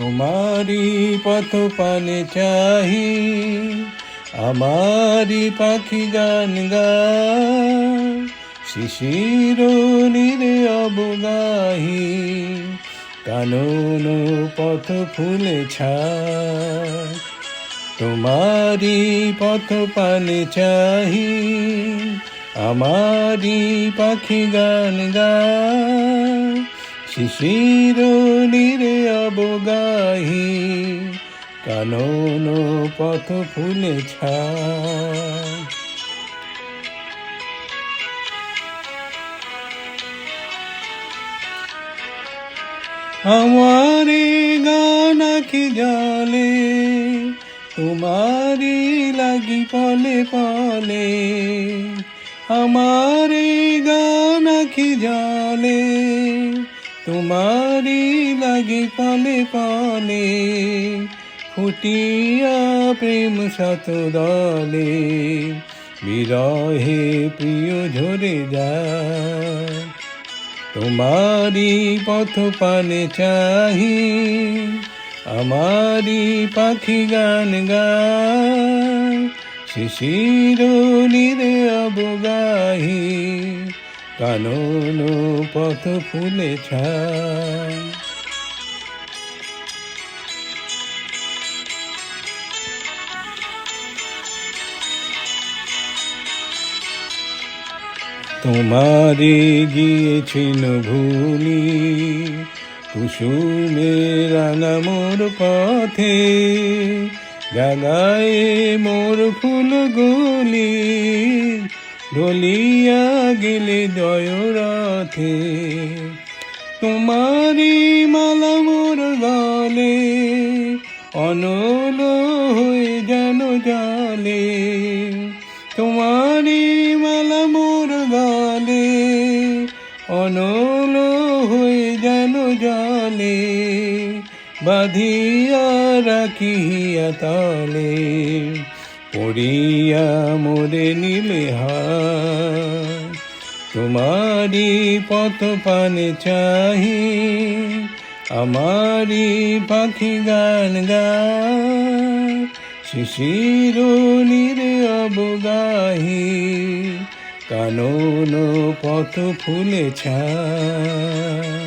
তোমারি পথ পানে চাহি, আমারি পাখি গান গা শিশির নিরে অবগাহি, কানন পথ ফুলে তোমারি পথ পানে চাহি, আমারি পাখি গান গায়। শিশির নিরে অবগাহি কানন পথ ফুলে আমারে গান কি জলে তোমারি লাগি পলে পলে। আমারে গান কি জলে তোমারি লাগি পলে পলে ফুটিয়া প্রেম শত দলে, বিরহে প্রিয় ঝরে যায়। তোমারি পথ পানে চাহি আমারি পাখি গান গায়, শিশির নিরে অবগাহি। কানন পথ ফুলে তোমারে গিয়েছিল ভুলি কুসুমে রাঙা মোর পথে জাগায় মোর ফুল গুলি ঢলিয়া গেলে জয় রথে তোমারি মালা মোর গলে, অনল হয়ে যেন জালে। তোমারি মালা মোর গলে, অনল হয়ে যেন জলে। বাঁধিয়া রাখিয়া তলে। পড়িয়া মোরে নীলে তোমারি পথ পানে চাহি আমারি পাখি গান গায়। শিশির নিরে অবগাহি, কানন পথ ফুলে ছায়।